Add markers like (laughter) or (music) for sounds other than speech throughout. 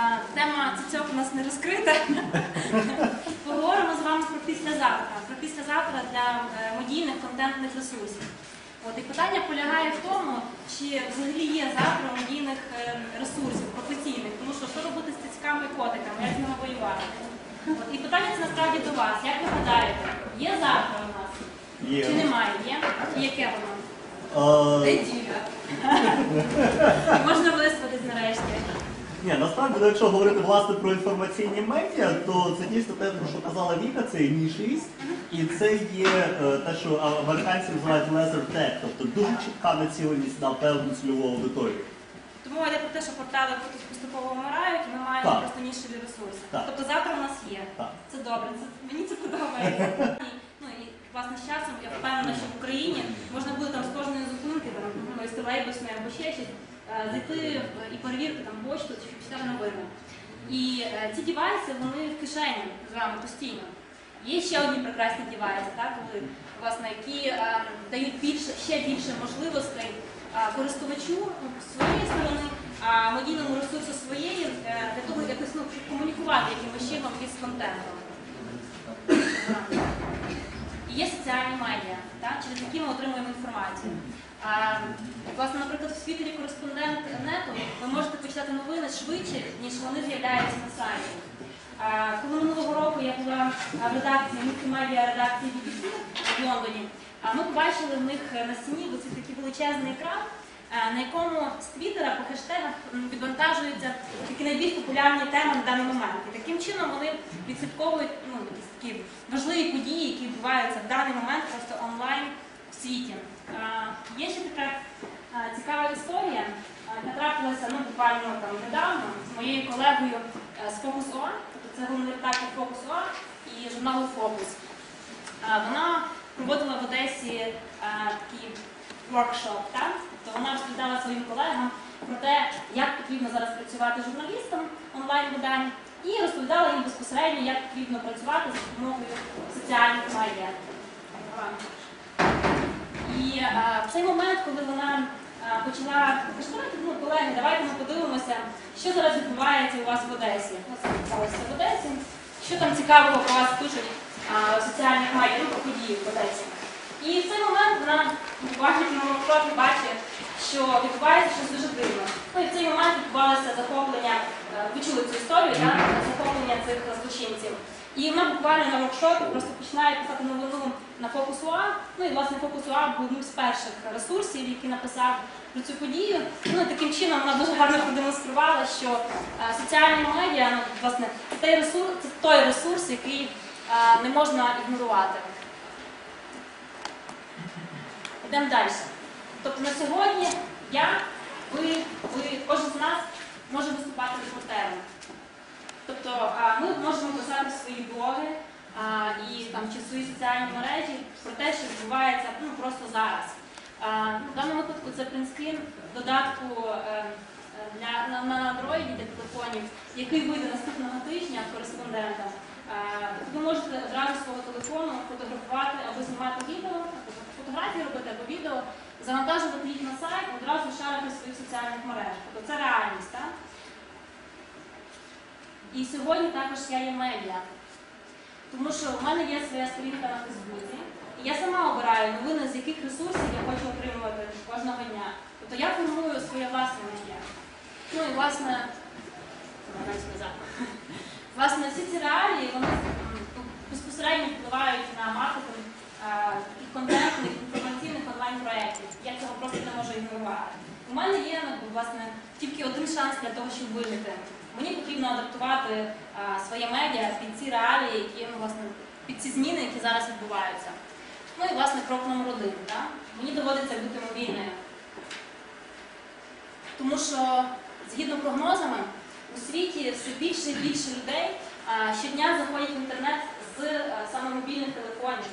Е, Тема цицьок у нас не розкрита. (laughs) Поговоримо з вами про післязавтра. Про післязавтра для е, медійних контентних ресурсів. От і питання полягає в тому, чи взагалі є завтра медійних е, ресурсів професійних, тому що що робити з цицьками і котиками, як з ними воювати. От, і питання це насправді до вас. Як ви гадаєте, є завтра у нас? Є. Чи немає? Є? І яке воно? Неділя. (laughs) Можна висловитись нарешті. Ні, насправді, ну, якщо говорити власне про інформаційні медіа, то це дійсно те, про що казала Віка, це є нішість. І це є е, те, що американці називають laser tag, тобто дуже чітка націленість на певну цільову аудиторію. Тому йде про те, що портали поступово вмирають, і ми маємо Так. просто нішеві ресурси. Так. Тобто завтра у нас є. Так. Це добре, це, мені це подобається. І, ну і власне з часом я впевнена, що в Україні можна буде там з кожної зупинки, там ну, з тролейбусної або ще щось, е, зайти і перевірити там почту чи читати новини. І е, ці дівайси, вони в кишені з вами постійно. Є ще одні прекрасні дівайси, так, коли, власне, які е, дають більше, ще більше можливостей е, користувачу своєї сторони, а медійному ресурсу своєї е, для того, якось ну, комунікувати якимось чином із контентом. І є соціальні медіа, так, через які ми отримуємо інформацію. Власне, наприклад, в світлі кореспондент нету ви можете почитати новини швидше, ніж вони з'являються на сайті. Коли минулого року я була в редакції мультимедіа редакції BBC в Лондоні, ми побачили в них на стіні такий величезний екран, на якому з Твіттера по хештегах відвантажуються такі найбільш популярні теми на даний момент. І таким чином вони відслідковують ну, такі важливі події, які відбуваються в даний момент просто онлайн в світі. Є ще така цікава історія, а, яка трапилася ну, буквально там недавно з моєю колегою е, з Focus OA, тобто це головний редактор Focus OA і журналу Focus. Вона проводила в Одесі такий воркшоп, так? Тобто вона розповідала своїм колегам про те, як потрібно зараз працювати журналістам онлайн-видань, і розповідала їм безпосередньо, як потрібно працювати за допомогою соціальних медіа. Е, в цей момент, коли вона е, почала каже, ну, колеги, давайте ми подивимося, що зараз відбувається у вас в Одесі. Ось в Одесі. Що там цікавого про вас пишуть е, в соціальних медіа, події в Одесі. І в цей момент вона бачить на воркшопі, бачить, що відбувається щось дуже дивно. Ну і в цей момент відбувалося захоплення, е, ви чули цю історію, так? захоплення цих злочинців. І вона буквально на воркшопі просто починає писати новину на Фокус.ua. Ну і власне Фокус.ua був одним з перших ресурсів, який написав про цю подію. Ну таким чином вона дуже гарно продемонструвала, що е, соціальні медіа, ну, власне, це той ресурс, це той ресурс, який е, не можна ігнорувати. Йдемо далі. Тобто на сьогодні я, ви, ви, кожен з нас може виступати репортером. Тобто ми можемо писати свої блоги і там чи свої соціальні мережі про те, що відбувається ну, просто зараз. А, в даному випадку це принтскрін додатку е, для, на, на Android для телефонів, який вийде наступного тижня кореспондентам. Ви можете одразу свого телефону фотографувати або знімати відео, фотографії робити або відео, завантажувати їх на сайт, одразу шарити в своїх соціальних мережах. Тобто це реальність. Так? І сьогодні також я є медіа. Тому що в мене є своя сторінка на Фейсбуці. І я сама обираю новини, з яких ресурсів я хочу отримувати кожного дня. Тобто я формую своє власне медіа. Ну і власне. (laughs) Власне, всі ці реалії вони м, безпосередньо впливають на маркетинг е, таких контентних, інформаційних онлайн-проєктів. Я цього просто не можу ігнорувати. У мене є ну, власне тільки один шанс для того, щоб вижити. Мені потрібно адаптувати а, своє медіа під ці реалії, які ну, власне під ці зміни, які зараз відбуваються. Ну і власне крок номер один. Так? Мені доводиться бути мобільною. Тому що, згідно прогнозами, у світі все більше і більше людей а, щодня заходять в інтернет з а, саме мобільних телефонів.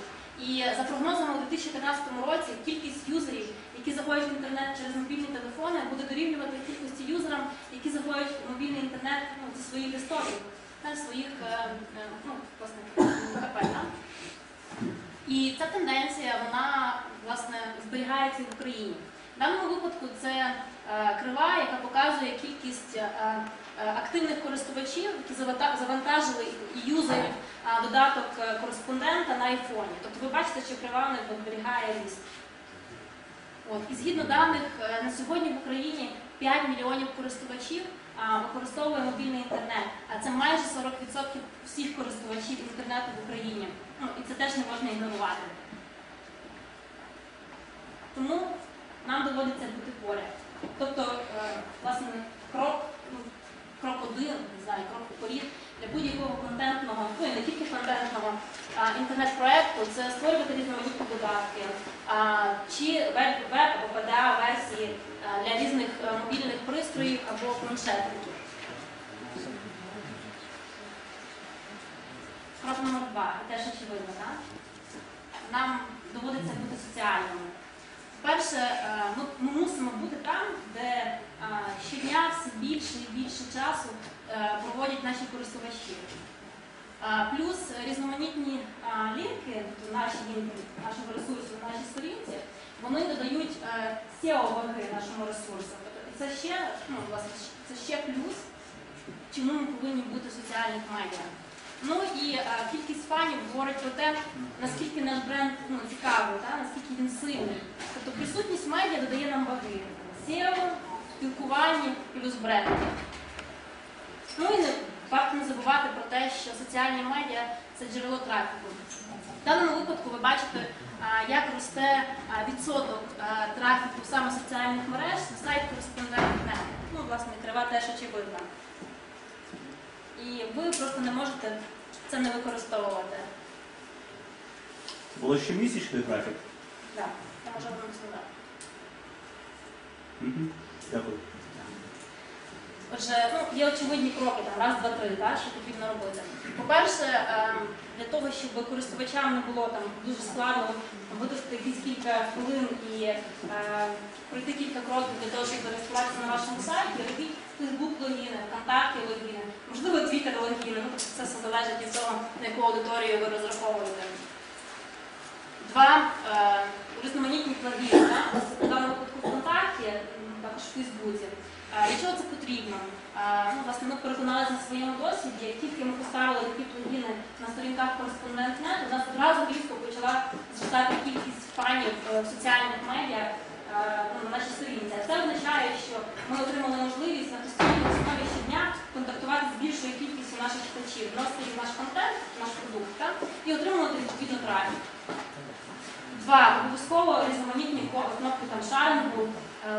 І за прогнозами у 2015 році кількість юзерів, які заходять в інтернет через мобільні телефони, буде дорівнювати кількості юзерам, які заходять в мобільний інтернет ну, зі своїх та, своїх е, е, ну, власне, ПКП. так? І ця тенденція вона власне зберігається в Україні. В даному випадку це е, крива, яка показує кількість активних користувачів, які завантажили і юзають додаток кореспондента на айфоні. Тобто ви бачите, що крива не зберігає ріст. От. І згідно даних, е, на сьогодні в Україні 5 мільйонів користувачів використовує мобільний інтернет, а це майже 40% всіх користувачів інтернету в Україні. Ну, і це теж не можна ігнорувати. Тому нам доводиться бути поряд. Тобто, е, власне, крок, ну, крок один, не знаю, крок вперед для будь-якого контентного, ну і не тільки контентного а, інтернет-проекту це створювати різноманітні додатки, чи веб, або PDA версії для різних е, мобільних пристроїв або планшетників. Крок номер два, теж очевидно, так? Нам доводиться бути соціальними. Перше, е, ми, мусимо бути там, де е, щодня все більше і більше часу е, проводять наші користувачі. Плюс різноманітні лінки, тобто наші лінки нашого ресурсу на нашій сторінці, вони додають е, SEO-ваги нашому ресурсу. Тобто це ще, ну, власне, це ще плюс, чому ми повинні бути в соціальних медіа. Ну і е, кількість фанів говорить про те, наскільки наш бренд ну, цікавий, та, наскільки він сильний. Тобто присутність медіа додає нам ваги. SEO, спілкування плюс бренд. Ну і варто не забувати про те, що соціальні медіа це джерело трафіку. В даному випадку ви бачите, як росте відсоток трафіку саме соціальних мереж на сайт кореспондент.net. Ну, власне, крива теж очевидна. І ви просто не можете це не використовувати. Було щомісячний графік. Так, я можу вам сказати. Дякую. Отже, ну, є очевидні кроки, там, раз, два, три, так, що потрібно робити. По-перше, ем, для того, щоб користувачам не було там дуже складно витратити якісь кілька хвилин і е, пройти кілька кроків для того, щоб зареєструватися на вашому сайті, робіть Facebook логіни, ВКонтакті логіни, можливо, Twitter логіни, ну, тобто це все залежить від того, на яку аудиторію ви розраховуєте. Два е, різноманітні плагіни, так? В даному випадку ВКонтакті, також в Фейсбуці. Е, Для чого це потрібно? Е, Ну, власне, ми переконалися на своєму досвіді, як тільки ми поставили такі плагіни на сторінках кореспондент.нет, у нас одразу різко почала зростати кількість фанів е, в соціальних медіа ну, на нашій сторінці. Це означає, що ми отримали можливість на постійній основі щодня контактувати з більшою кількістю наших читачів, вносити їм наш контент, наш продукт, так? і отримувати відповідно трафік. Два, обов'язково різноманітні кнопки там шарингу,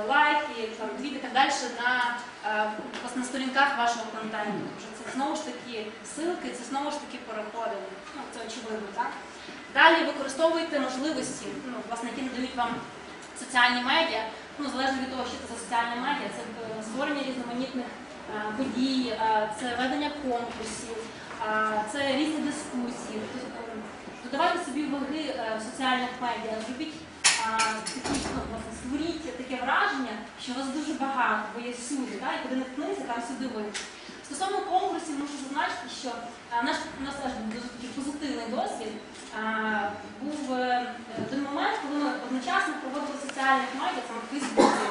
лайки, там і так далі на, е, на сторінках вашого контенту. Тому це знову ж таки ссылки, це знову ж таки переходи. Ну, це очевидно, так? Далі використовуйте можливості, ну, власне, які надають вам соціальні медіа. Ну, залежно від того, що це за соціальні медіа, це е, створення різноманітних е, подій, е, це ведення конкурсів, е, це різні дискусії. Тобто, е, Додавайте собі ваги е, в соціальних медіа, зробіть ну, створіть таке враження, що вас дуже багато, бо є всюди, да? і куди не ткнися, там сюди ви. Стосовно конкурсів, мушу зазначити, що наш у нас теж був дуже такий позитивний досвід. А, був е, один момент, коли ми одночасно проводили соціальних медіа, саме Фейсбуці,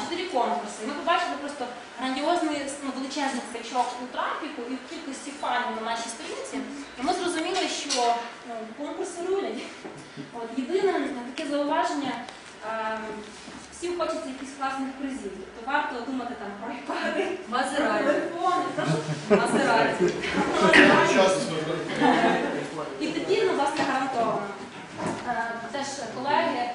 чотири конкурси. Ми побачили просто грандіозний ну, величезний скачок у трафіку і в кількості фанів на нашій сторінці. І ми зрозуміли, що ну, конкурси рулять. От, єдине таке зауваження, е, всім хочеться якихось класних призів. Тобто варто думати там про айпади, телефони, прошу. Мазераті. І тоді, ну, власне, гарантовано. Е, Теж колеги, е,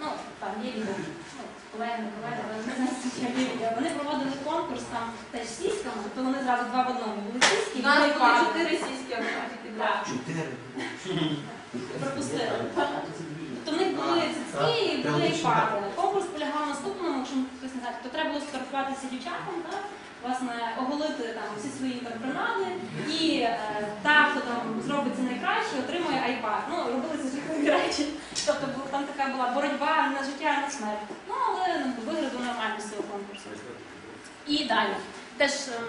ну, там є відео, ну, колеги, не колеги, але не знаю, скільки є відео. Вони проводили конкурс там теж сіськами, тобто вони зразу два в одному. Були сіськи і були айпади. чотири сіськи автоматики Так. підряд. Пропустили. Тобто в них були цицьки і були іпади. Конкурс полягав наступному, якщо хтось не знає, то треба було сфотографуватися дівчатам, так? власне, оголити там всі свої там, принади, і е, та, хто там зробить це найкраще, отримує айпад. Ну, робилися жахливі (laughs) речі. Тобто бу- там така була боротьба на життя, і на смерть. Ну, але ну, виграду нормально з цього конкурсу. І далі. Теж ем,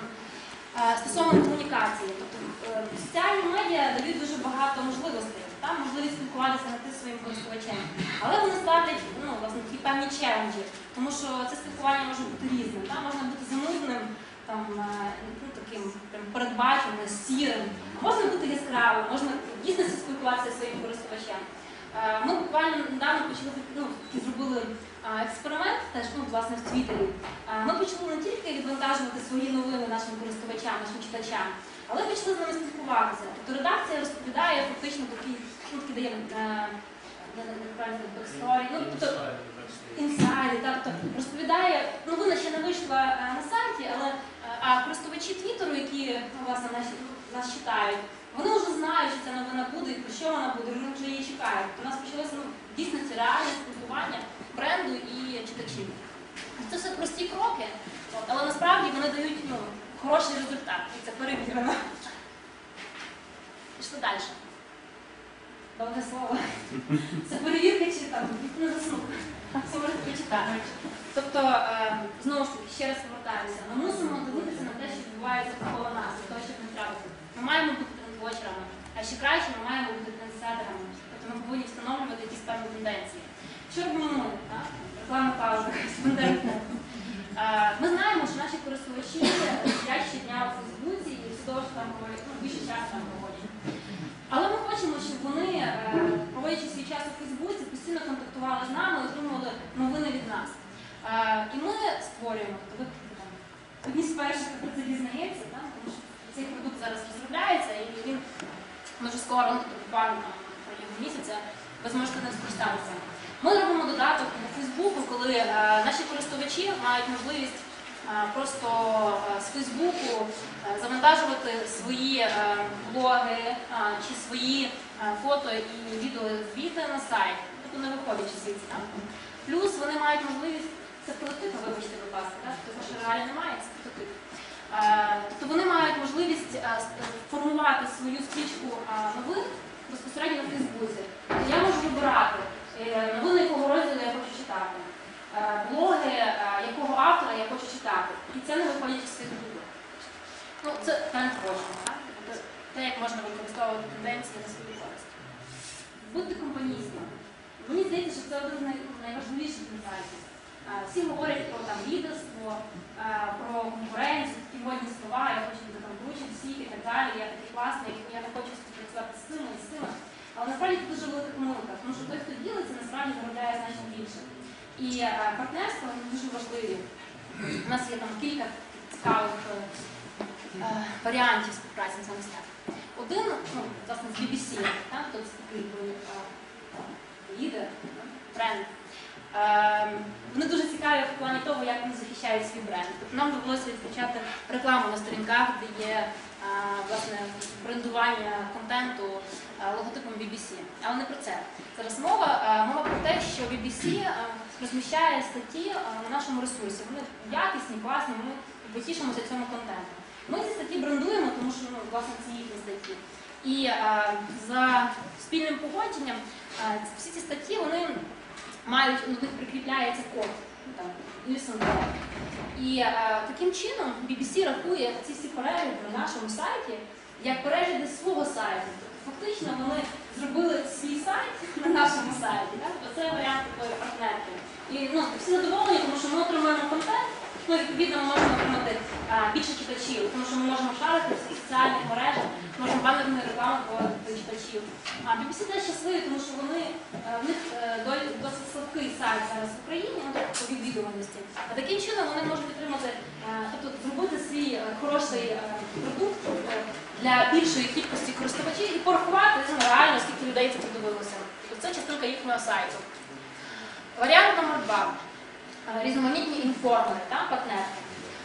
е, стосовно комунікації. Тобто е, соціальні медіа дають дуже багато можливостей. Там можливість спілкуватися на ти зі своїм користувачем. Але вони ставлять ну, власне, такі певні челенджі, тому що це спілкування може бути різним. Та? Можна бути занудним, там, е, ну, таким передбаченим, сірим, можна бути яскравим, можна дійсно спілкуватися зі своїм користувачем. Е, Ми буквально недавно почали ну, зробили експеримент, теж ну, власне в Твіттері. Е, Ми почали не тільки відвантажувати свої новини нашим користувачам, нашим читачам, але почали з ними спілкуватися. Тобто редакція розповідає фактично такий, ну, такий дає бексторі, ну тобто інсайди, тобто розповідає, новина ще не вийшла е, на сайті, але е, а користувачі Твіттеру, які ну, власне нас, нас читають, вони вже знають, що ця новина буде і про що вона буде, вони вже її чекають. Тобто у нас почалося ну, дійсно це реальне спілкування бренду і читачів. Це все прості кроки, але насправді вони дають ну, хороший результат. І це перевірено. Пішли далі. Довге слово. Це перевірка чи там не заснув. Це можете почитати. Тобто, е, знову ж таки, ще раз повертаюся, ми мусимо дивитися на те, що відбувається навколо нас, для того, щоб не трапити. Ми маємо бути трендвочерами, а ще краще ми маємо бути трендсеттерами. Тобто ми повинні встановлювати якісь певні тенденції. Що робимо ми? так? Рекламна пауза, Ми знаємо, що наші користувачі сидять щодня у Фейсбуці і все того, там говорять, ну, більше часу там проводять. Але ми хочемо, щоб вони, е, проводячи свій час у Фейсбуці, постійно контактували з нами, і отримували новини від нас. Е, І ми створюємо, тобто одні з перших хто це дізнається, тому що цей продукт зараз розробляється і він дуже скоро, ну, тобто буквально протягом місяця, ви зможете ним скористатися. Ми робимо додаток у Фейсбуку, коли е, наші користувачі мають можливість е, просто е, з Фейсбуку е, завантажувати свої блоги чи свої фото і відео звіти на сайт, тобто не виходячи звідси. так? Плюс вони мають можливість, це прототип, вибачте, будь ласка, тому що реально немає, це прототип. Тобто вони мають можливість формувати свою стрічку новин безпосередньо на Фейсбуці. Я можу вибирати новини, якого розділу я хочу читати, блоги, е, якого автора я хочу читати. І це не виходячи з Фейсбуку. Ну, це тренд-watching, так? Тобто те, як можна використовувати тенденції на свою користь. Будьте компанійськими. Мені здається, що це один з найважливіших інсайтів. Е, Всі говорять про там лідерство, е, про конкуренцію, такі модні слова, я хочу бути там круче всіх і так далі, я такий класний, я не хочу співпрацювати з цими і з цими. Але насправді це дуже велика помилка, тому що той, хто ділиться, насправді заробляє значно більше. І е, партнерства дуже важливі. У нас є там кілька цікавих е, е, варіантів співпраці з стати. Один, ну, власне, з BBC, так, тобто такий лідер, бренд. Е, Вони дуже цікаві в плані того, як вони захищають свій бренд. Тобто нам довелося відключати рекламу на сторінках, де є власне брендування контенту логотипом BBC. Але не про це. Зараз мова, мова про те, що BBC розміщає статті е, на нашому ресурсі. Вони якісні, класні, ми потішимося цьому контенту. Ми ці статті брендуємо, тому що ну, власне це їхні статті. І е, за спільним погодженням е, всі ці статті вони мають, ну, до них прикріпляється код, ну, там. І е, таким чином BBC рахує ці всі перегляди на нашому сайті як перегляди свого сайту. Тобто, фактично вони зробили свій сайт на нашому сайті. Так? Це варіант такої партнерки. І ну, всі задоволені, тому що ми отримуємо контент, ну, відповідно, ми можемо отримати а, більше читачів, тому що ми можемо шарити в соціальних мережах, можемо банерну рекламу проводити читачів. А BBC теж щасливі, тому що вони е, в них е, досить слабкий сайт зараз в Україні, ну, по відвідуваності. А таким чином вони можуть отримати, е, тобто зробити свій хороший продукт для більшої кількості користувачів і порахувати ну, реально, скільки людей це подивилося. Тобто це частинка їхнього сайту. Варіант номер два. Різноманітні інформери, партнерки.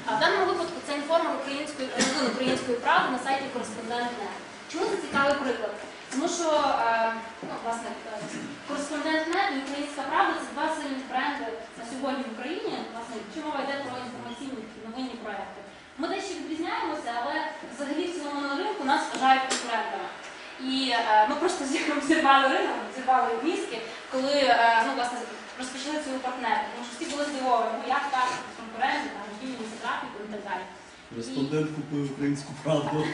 А в даному випадку це інформер української української правди на сайті Кореспондент.нет. Чому це цікавий приклад? Тому що ну, власне, е, Кореспондент.нет і Українська Правда це два сильні бренди на сьогодні в Україні. Власне, якщо мова йде про інформаційні новинні проекти. Ми дещо відрізняємося, але взагалі в цілому на ринку нас вважають конкурентами. І е, ми просто зі- зірвали ринок, зірвали мізки, коли е, ну, власне, розпочали цю партнерку. Тому що всі були здивовані, ну як так, конкуренти, там, вільні графіку і так далі. Респондент купує українську правду.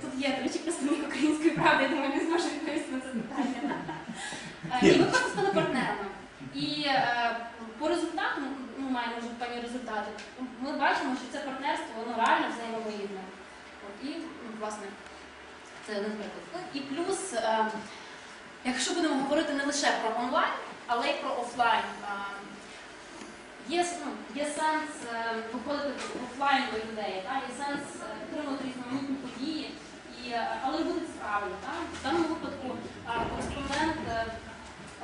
Тут- є, до речі, представник української правди, я думаю, він зможе відповісти на це питання. Е, І ми просто стали партнерами. І е, по результату, ми маємо вже певні результати, ми бачимо, що це партнерство воно реально взаємовигідне. І, ну, власне, це один І плюс, е, якщо будемо говорити не лише про онлайн, але й про офлайн. е, Є, ну, є сенс е, виходити в офлайн до людей, є сенс е, підтримувати різноманітні події, і, е, але робити це В даному випадку е, кореспондент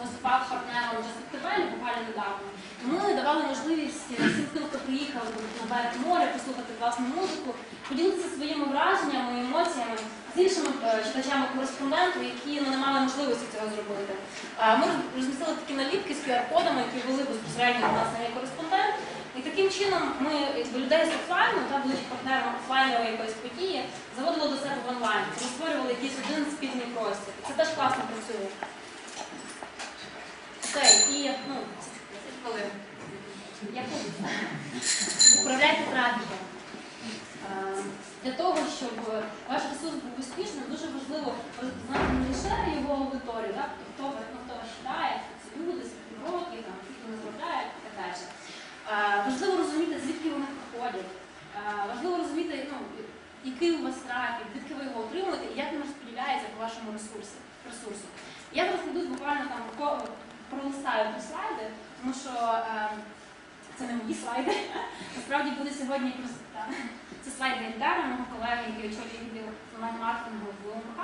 виступав партнером TV буквально недавно. Тому ми давали можливість всім тим, хто приїхав на берег моря, послухати класну музику, поділитися своїми враженнями, емоціями з іншими е, читачами кореспонденту, які ну, не мали можливості цього зробити. Е, Ми розмістили такі наліпки з QR-кодами, які вели безпосередньо до нас на кореспондент. І таким чином ми людей з офлайну, та будучи партнером офлайнової якоїсь події, заводили до себе в онлайн. Ми створювали якийсь один спільний простір. Це теж класно працює. Все, і ну, 10 хвилин. Я буду. Управляйте трафіком. Для того, щоб ваш ресурс був успішним, дуже важливо знати не лише його аудиторію, так? хто, ну, хто вас читає, хто це люди, скільки років, скільки вони заробляють і так далі. Е, Важливо розуміти, звідки вони приходять. Е, Важливо розуміти, ну, який у вас трафік, звідки ви його отримуєте і як він розподіляється по вашому ресурсі. ресурсу. Я зараз веду буквально там пролистаю ті слайди, тому що е, це не мої слайди. (laughs) Насправді буде сьогодні просто це слайди Ільдара, мого колеги, який очолює відділ онлайн-маркетингу в УМК,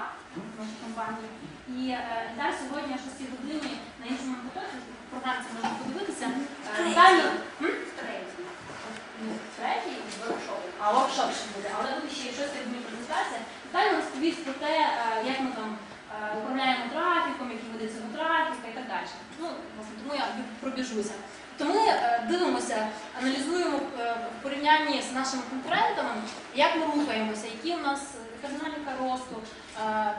в нашій компанії. І е, Ільдар сьогодні о 6 годині на іншому потоці, в програмі це можна подивитися. е, М? Ну, третій воркшоп, а воркшоп ще буде, але буде ще щось як мені презентація. Детально розповість про те, е, як ми там управляємо трафіком, які види цього трафіка і так далі. Ну, власне, тому я пробіжуся. То ми е, дивимося, аналізуємо е, в порівнянні з нашими конкурентами, як ми рухаємося, які у нас е, динаміка росту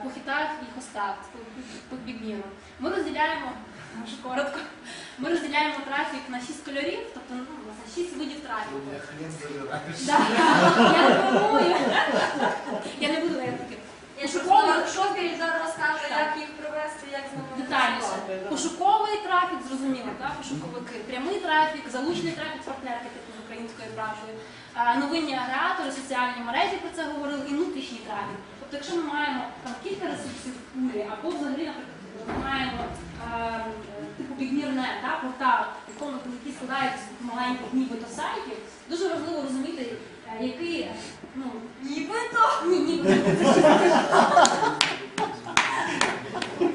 по хітах і хостах, по, бігміну. Ми розділяємо, може коротко, ми розділяємо трафік на 6 кольорів, тобто ну, власне, 6 видів трафіку. Я. Да. Я не планую. Я не буду таки. Пошуковий, шопіль зараз розкаже, як їх провести, як з ними Детальніше. Пошуковий трафік, зрозуміло, так? пошуковики, прямий трафік, залучений трафік партнерки, типу з українською правдою, новинні агрегатори, соціальні мережі про це говорили, і внутрішній трафік. Тобто, якщо ми маємо там кілька ресурсів пулі, або взагалі, наприклад, ми маємо типу бігмірне та, портал, в якому який складається з маленьких нібито сайтів, дуже важливо розуміти, е, який ну, Нібито. ні, нібито. (laughs)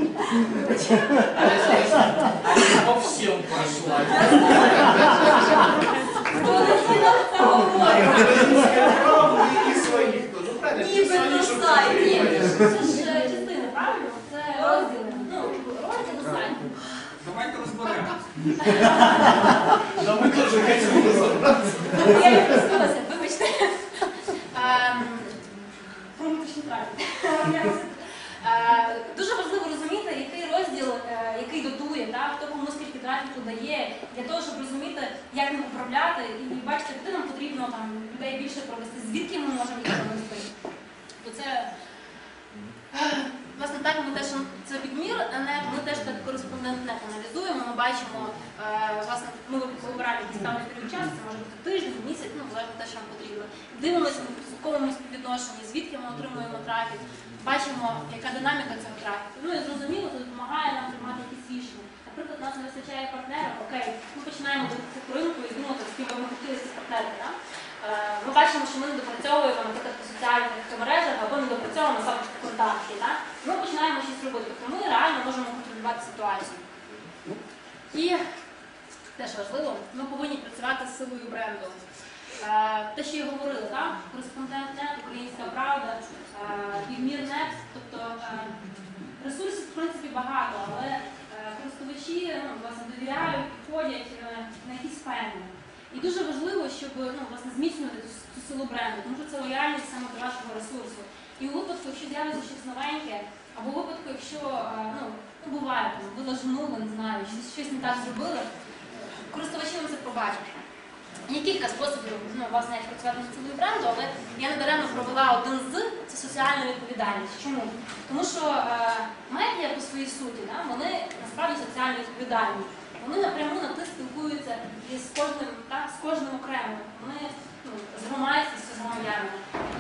По всем прошла. Хто бачимо, е, власне, ми вибираємо якийсь певний період часу, це може бути тиждень, місяць, ну залежно те, що нам потрібно. Дивимося в відсотковому співвідношенні, звідки ми отримуємо трафік, бачимо, яка динаміка цього трафіку. Ну і зрозуміло, це допомагає нам приймати якісь рішення. Наприклад, у нас не вистачає партнера, окей, ми починаємо дивитися по ринку і думати, з ким ми хотіли ці партнери. Да? Е, Ми бачимо, що ми не допрацьовуємо, наприклад, по соціальних мережах або не допрацьовуємо саме в контакті. Да? Ми починаємо щось робити, тобто ми реально можемо контролювати ситуацію. І теж важливо, ми повинні працювати з силою бренду. Е, Те, що я говорила, так? кореспондент нет, українська правда, Півмір.нет, тобто е, ресурсів в принципі багато, але е, користувачі власне, довіряють, ходять е, на якісь певні. І дуже важливо, щоб ну, власне, зміцнювати цю, силу бренду, тому що це лояльність саме до вашого ресурсу. І у випадку, якщо з'явиться щось новеньке, або у випадку, якщо е, ну, ну, буває, ви лажнули, не знаю, щось, не так зробили, користувачі вам це побачать. Є кілька способів ну, власне, як працювати над цілою бренду, але я недаремно провела один з це соціальна відповідальність. Чому? Тому що е, медіа по своїй суті, да, вони насправді соціально відповідальні. Вони напряму на ти спілкуються із кожним, так, з кожним окремо. Вони ну, з громадськістю, з громадянами.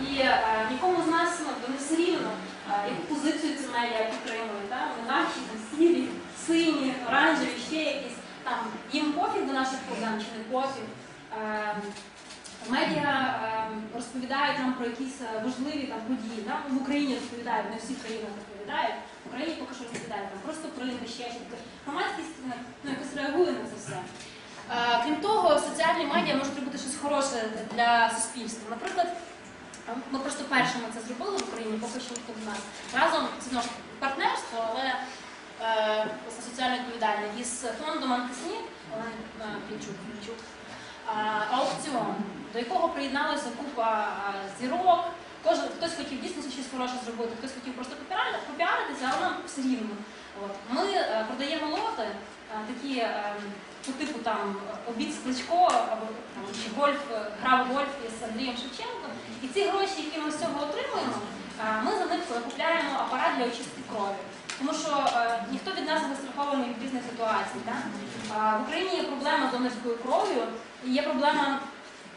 І е, нікому з нас ну, не все рівно, е, яку позицію ці медіа підтримують. Да? Вони наші, там, сірі, сині, оранжеві, ще якісь. Там, їм пофіг до наших проблем чи не пофіг. Е, Медіа е, розповідають нам про якісь е, важливі там події. Да? В Україні розповідають, не всі країни розповідають. В Україні поки що розповідають там просто про ще щось. Тобто Громадськість е, ну, якось реагує на це все. Е, Крім того, соціальні медіа можуть робити щось хороше для суспільства. Наприклад, ми просто першими це зробили в Україні, поки що ніхто до нас. Разом це ж партнерство, але е, соціально відповідальне із фондом Антисні, Олена е, Пінчук, Пінчук, аукціон, до якого приєдналася купа зірок. Кожен хтось хотів дійсно щось хороше зробити, хтось хотів просто попіаритися, але нам все рівно. От. Ми е, продаємо лоти, е, такі е, по типу там обід з Кличко або чи гольф, гра в гольф із Андрієм Шевченком. І ці гроші, які ми з цього отримуємо, ми за них купляємо апарат для очистки крові. Тому що ніхто від нас не застрахований від різних ситуацій. Так? В Україні є проблема з донорською кров'ю і є проблема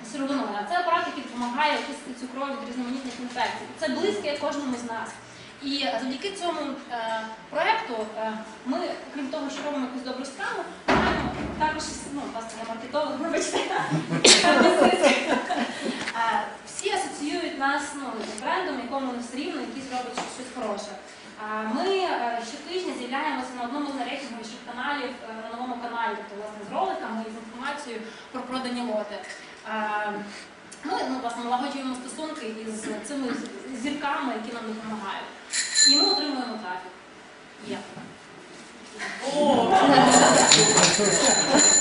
з сировиною. А це апарат, який допомагає очистити цю кров від різноманітних інфекцій. Це близьке кожному з нас. І завдяки цьому е, проекту е, ми, крім того, що робимо якусь добру справу, маємо також ну, власне, я маркетолог, вибачте, Е, всі асоціюють нас ну, з брендом, якому не все рівно, який зробить щось, хороше. Ми е, щотижня з'являємося на одному з найрейтинговіших каналів е, на новому каналі, тобто власне з роликами і з інформацією про продані лоти. Е, ми ну, власне, налагоджуємо стосунки із цими зірками, які нам допомагають. І ми отримуємо трафік. Є. (laughs)